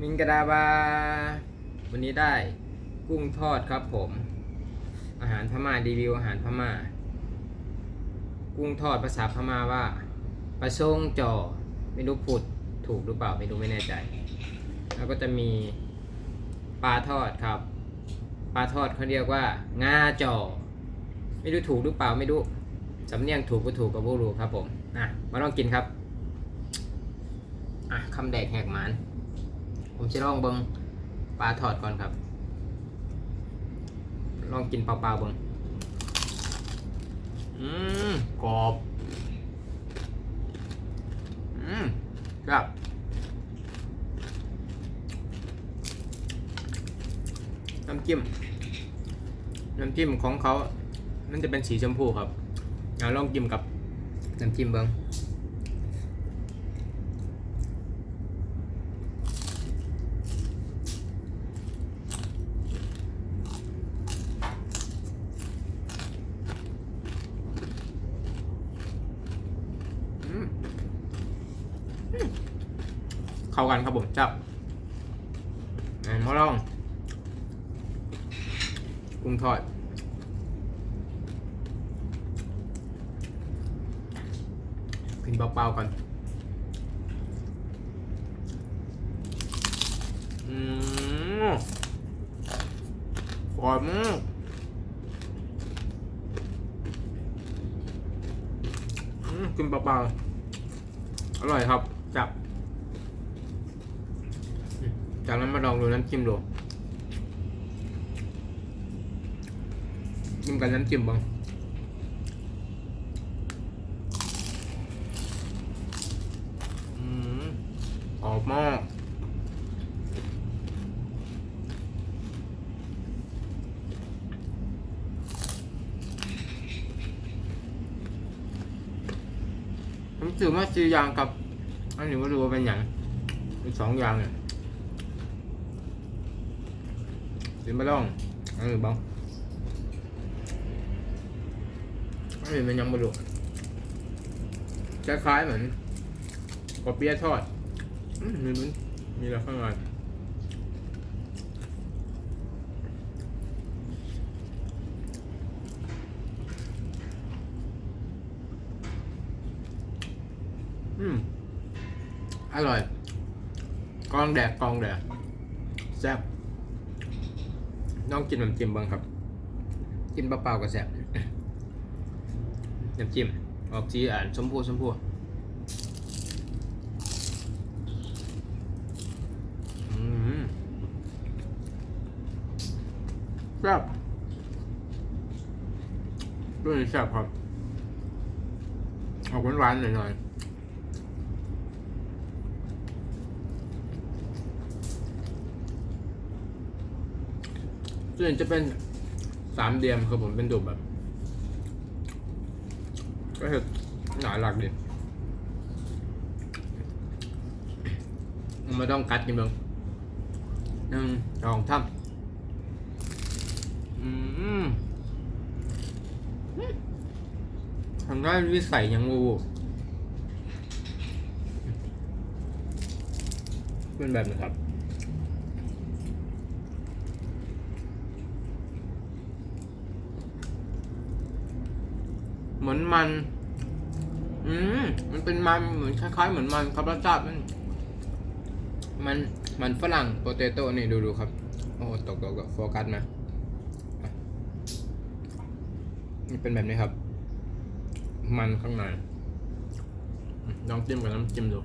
มิงกะดาบา วันนี้ได้กุ้งทอดครับผม อาหารพม่ารีวิวอาหารพม่า กุ้งทอดภาษาพม่าว่าปลาช่งจอไม่รู้พูดถูกหรือเปล่าไม่รู้ไม่แน่ใจ แล้วก็จะมีปลาทอดครับ ปลาทอดเขาเรียกว่างาจอไม่รู้ถูกหรือเปล่าไม่รู้สำเนียงถูกก็ถูกกับผู้รู้ครับผมอะมาลองกินครับอะคำแดกแหกหมาน ผมจะลองเบิงปลาทอดก่อนครับ ลองกินเปล่าๆเบิงอืมกรอบอืมครับน้ำจิ้มน้ำจิ้มของเขา มันจะเป็นสีชมพูครับเอาลองจิ้มกับน้ำจิ้มเบิ้ง เข้ากันครับผมจับอะมาลองกุ้งทอดกินเปล่าๆก่อนอืมกรอบมากอืม กินเปล่าๆ อร่อยครับ จับ จากนั้นมาลองดูน้ำจิ้มดูจิ้มกันน้ำจิ้มบ้างอืมออกมาก ผมจืดมาสี่อย่างกับ อันนี้มาดูว่าเป็นอย่างอีกสองอย่างเนี่ยกิมาลองอันนี้บ้างอันนี้มันยังไม่รู้คล้ายๆเหมือนกบเปี๊ยะทอดมมีมันมีอะไรข้างใน อืม อร่อย กองแดกกองแดกแซ่บต้องกินน้ำจิ้มบ้างครับ กินเปล่าๆก็แซ่บน้ำจิ้ม ออกสีอ่านชมพูชมพูแซ่บด้วยแซ่บครับออกหวานๆหน่อยๆ ส่วนจะเป็นสามเดียมครับผมเป็นดุแบบ ก็คือหนาหลักดิไม่ต้องกัดกันเบ้งหนึ่งสองสามอืมทำได้วิสัยยังงูเป็นแบบนี้ครับ เหมือนมัน อืมมันเป็นมันเหมือนคล้ายๆ เหมือนมันครับรสชาติมัน มันมันฝรั่งโปเตโต้นี่ดูดูครับ โอ้ตกตกโฟกัสมาอะนี่เป็นแบบนี้ครับ มันข้างในลองจิ้มกับน้ำจิ้มดู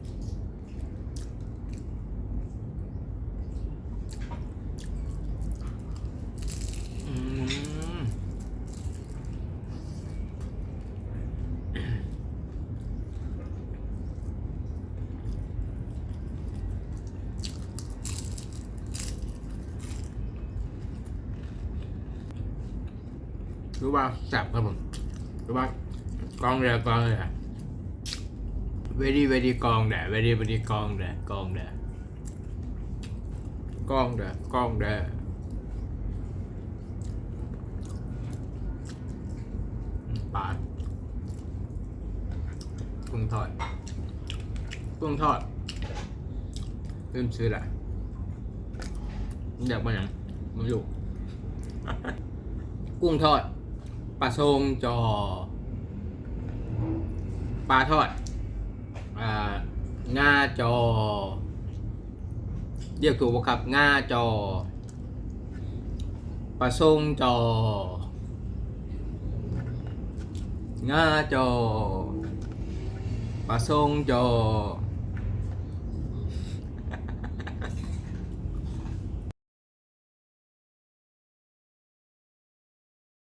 อืม รู้ว่าแซ่บครับผมรู้ว่ากองเรือกองเลยอะ very very กองแดด very very กองแดดกองแดดกองแดดกองแดดปลากุ้งทอดกุ้งทอดลืมชื่อแหละอยากมาอย่างมันอยู่ กุ้งทอด ปลาทงจอปลาทอดอ่างาจอ เรียกถูกปะครับงาจอปลาทงจองาจอปลาทงจอ